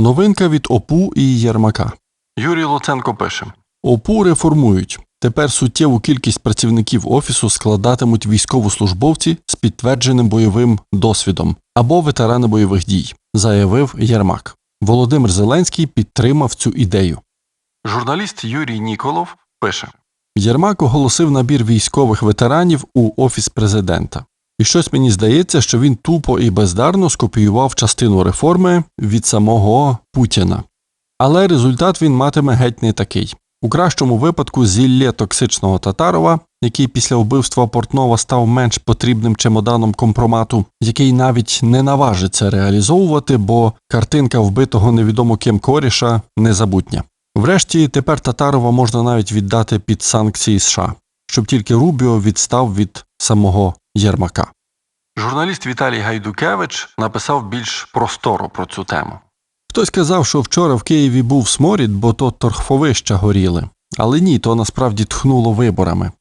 Новинка від ОПУ і Єрмака. Юрій Луценко пише: ОПУ реформують. Тепер суттєву кількість працівників офісу складатимуть військовослужбовці з підтвердженим бойовим досвідом або ветерани бойових дій, заявив Єрмак. Володимир Зеленський підтримав цю ідею. Журналіст Юрій Ніколов пише: Єрмак оголосив набір військових ветеранів у офіс президента. І щось мені здається, що він тупо і бездарно скопіював частину реформи від самого Путіна. Але результат він матиме геть не такий. У кращому випадку зілля токсичного Татарова, який після вбивства Портнова став менш потрібним чемоданом компромату, який навіть не наважиться реалізовувати, бо картинка вбитого невідомо ким коріша незабутня. Врешті тепер Татарова можна навіть віддати під санкції США, щоб тільки Рубіо відстав від самого Єрмака. Журналіст Віталій Гайдукевич написав більш просторо про цю тему. Хтось казав, що вчора в Києві був сморід, бо то торфовища горіли, але ні, то насправді тхнуло виборами.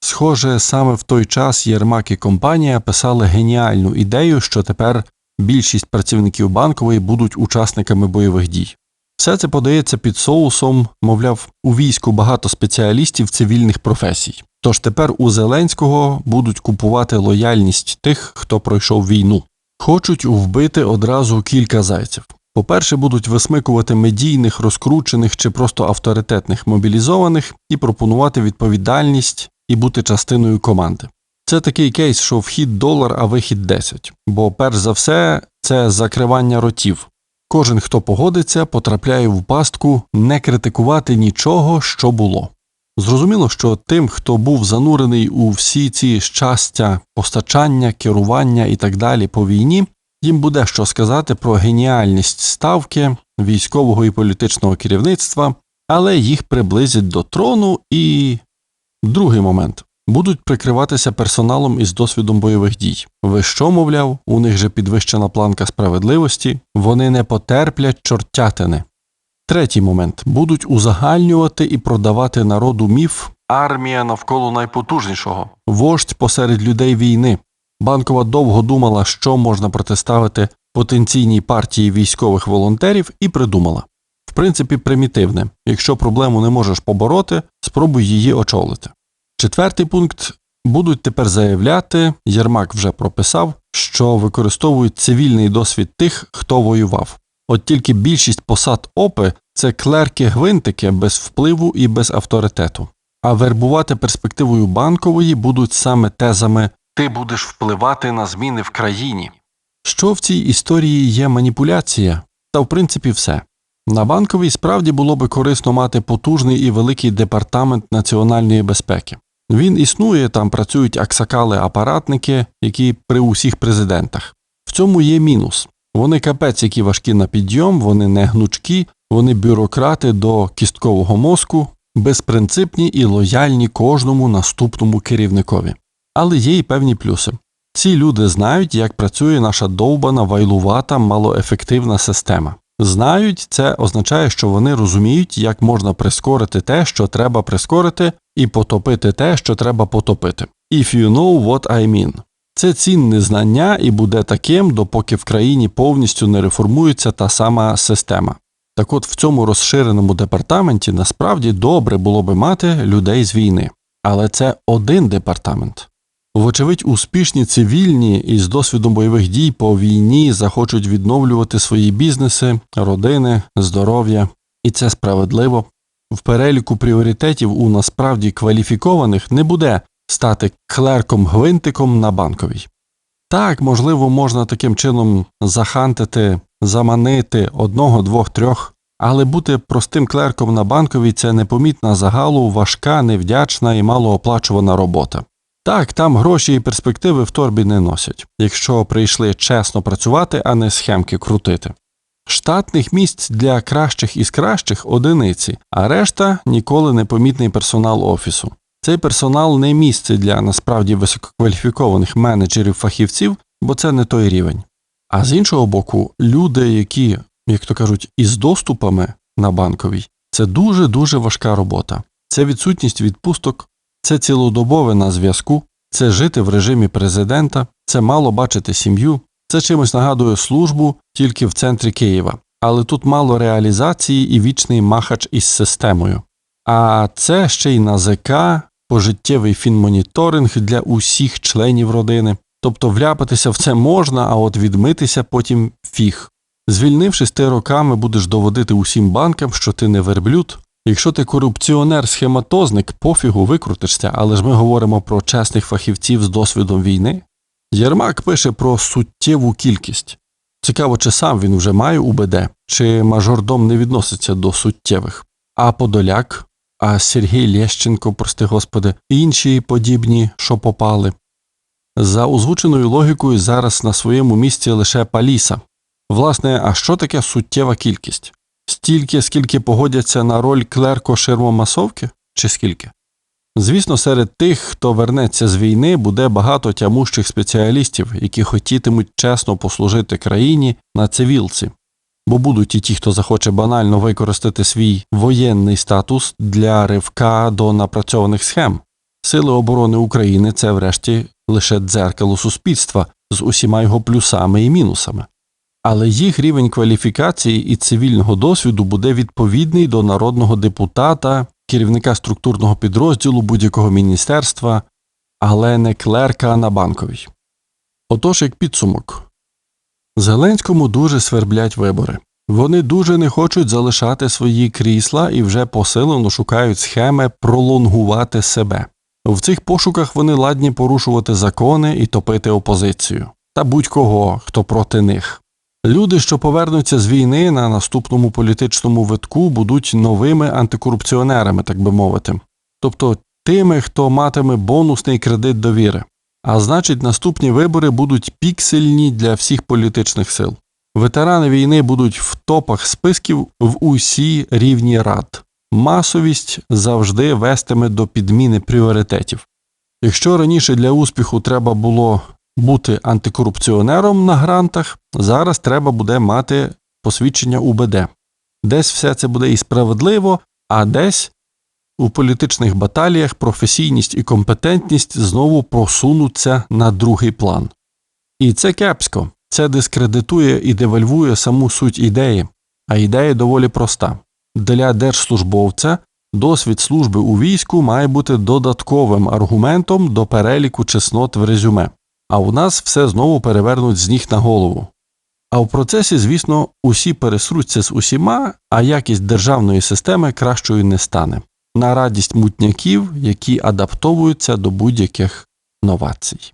Схоже, саме в той час Єрмак і компанія писали геніальну ідею, що тепер більшість працівників банкової будуть учасниками бойових дій. Все це подається під соусом, мовляв, у війську багато спеціалістів цивільних професій. Тож тепер у Зеленського будуть купувати лояльність тих, хто пройшов війну. Хочуть вбити одразу кілька зайців. По-перше, будуть висмикувати медійних, розкручених чи просто авторитетних мобілізованих і пропонувати відповідальність і бути частиною команди. Це такий кейс, що вхід долар, а вихід 10. Бо перш за все це закривання ротів. Кожен, хто погодиться, потрапляє в пастку не критикувати нічого, що було. Зрозуміло, що тим, хто був занурений у всі ці щастя, постачання, керування і так далі по війні, їм буде що сказати про геніальність ставки військового і політичного керівництва, але їх приблизять до трону і. Другий момент будуть прикриватися персоналом із досвідом бойових дій. Ви що, мовляв, у них же підвищена планка справедливості, вони не потерплять чортятини. Третій момент будуть узагальнювати і продавати народу міф армія навколо найпотужнішого, вождь посеред людей війни. Банкова довго думала, що можна протиставити потенційній партії військових волонтерів, і придумала. В принципі, примітивне якщо проблему не можеш побороти, спробуй її очолити. Четвертий пункт будуть тепер заявляти, Єрмак вже прописав, що використовують цивільний досвід тих, хто воював. От тільки більшість посад ОПИ це клерки-гвинтики без впливу і без авторитету. А вербувати перспективою банкової будуть саме тезами Ти будеш впливати на зміни в країні. Що в цій історії є маніпуляція? Та в принципі все. На банковій справді було би корисно мати потужний і великий департамент національної безпеки. Він існує, там працюють аксакали-апаратники, які при усіх президентах. В цьому є мінус. Вони капець, які важкі на підйом, вони не гнучкі, вони бюрократи до кісткового мозку, безпринципні і лояльні кожному наступному керівникові. Але є й певні плюси. Ці люди знають, як працює наша довбана, вайлувата, малоефективна система. Знають, це означає, що вони розуміють, як можна прискорити те, що треба прискорити, і потопити те, що треба потопити. If you know what I mean. Це цінне знання і буде таким, допоки в країні повністю не реформується та сама система. Так от в цьому розширеному департаменті насправді добре було би мати людей з війни, але це один департамент. Вочевидь, успішні цивільні із досвідом бойових дій по війні захочуть відновлювати свої бізнеси, родини, здоров'я, і це справедливо. В переліку пріоритетів у насправді кваліфікованих не буде стати клерком-гвинтиком на банковій. Так, можливо, можна таким чином захантити, заманити одного, двох, трьох, але бути простим клерком на банковій це непомітна загалу, важка, невдячна і малооплачувана робота. Так, там гроші і перспективи в торбі не носять, якщо прийшли чесно працювати, а не схемки крутити. Штатних місць для кращих із кращих одиниці, а решта ніколи не помітний персонал офісу. Цей персонал не місце для насправді висококваліфікованих менеджерів фахівців, бо це не той рівень. А з іншого боку, люди, які, як то кажуть, із доступами на банковій, це дуже дуже важка робота. Це відсутність відпусток, це цілодобове на зв'язку, це жити в режимі президента, це мало бачити сім'ю, це чимось нагадує службу тільки в центрі Києва. але тут мало реалізації і вічний махач із системою. А це ще й на ЗК, пожиттєвий фінмоніторинг для усіх членів родини. Тобто вляпатися в це можна, а от відмитися потім фіг. Звільнившись ти роками, будеш доводити усім банкам, що ти не верблюд. Якщо ти корупціонер-схематозник, пофігу викрутишся, але ж ми говоримо про чесних фахівців з досвідом війни. Єрмак пише про суттєву кількість. Цікаво, чи сам він вже має УБД, чи мажордом не відноситься до суттєвих. А Подоляк, а Сергій Лєщенко, прости господи, інші подібні, що попали. За озвученою логікою зараз на своєму місці лише Паліса. Власне, а що таке суттєва кількість? Стільки, скільки погодяться на роль клерко ширмомасовки? Чи скільки? Звісно, серед тих, хто вернеться з війни, буде багато тямущих спеціалістів, які хотітимуть чесно послужити країні на цивілці, бо будуть і ті, хто захоче банально використати свій воєнний статус для ривка до напрацьованих схем. Сили оборони України це, врешті, лише дзеркало суспільства з усіма його плюсами і мінусами. Але їх рівень кваліфікації і цивільного досвіду буде відповідний до народного депутата, керівника структурного підрозділу будь-якого міністерства, але не клерка на банковій. Отож, як підсумок, Зеленському дуже сверблять вибори. Вони дуже не хочуть залишати свої крісла і вже посилено шукають схеми пролонгувати себе. В цих пошуках вони ладні порушувати закони і топити опозицію та будь-кого, хто проти них. Люди, що повернуться з війни на наступному політичному витку, будуть новими антикорупціонерами, так би мовити, тобто тими, хто матиме бонусний кредит довіри. А значить, наступні вибори будуть піксельні для всіх політичних сил. Ветерани війни будуть в топах списків в усі рівні рад. Масовість завжди вестиме до підміни пріоритетів. Якщо раніше для успіху треба було бути антикорупціонером на грантах, зараз треба буде мати посвідчення УБД. Десь все це буде і справедливо, а десь у політичних баталіях професійність і компетентність знову просунуться на другий план. І це кепсько, це дискредитує і девальвує саму суть ідеї, а ідея доволі проста. Для держслужбовця досвід служби у війську має бути додатковим аргументом до переліку чеснот в резюме а у нас все знову перевернуть з ніг на голову. А в процесі, звісно, усі пересруться з усіма, а якість державної системи кращою не стане на радість мутняків, які адаптовуються до будь-яких новацій.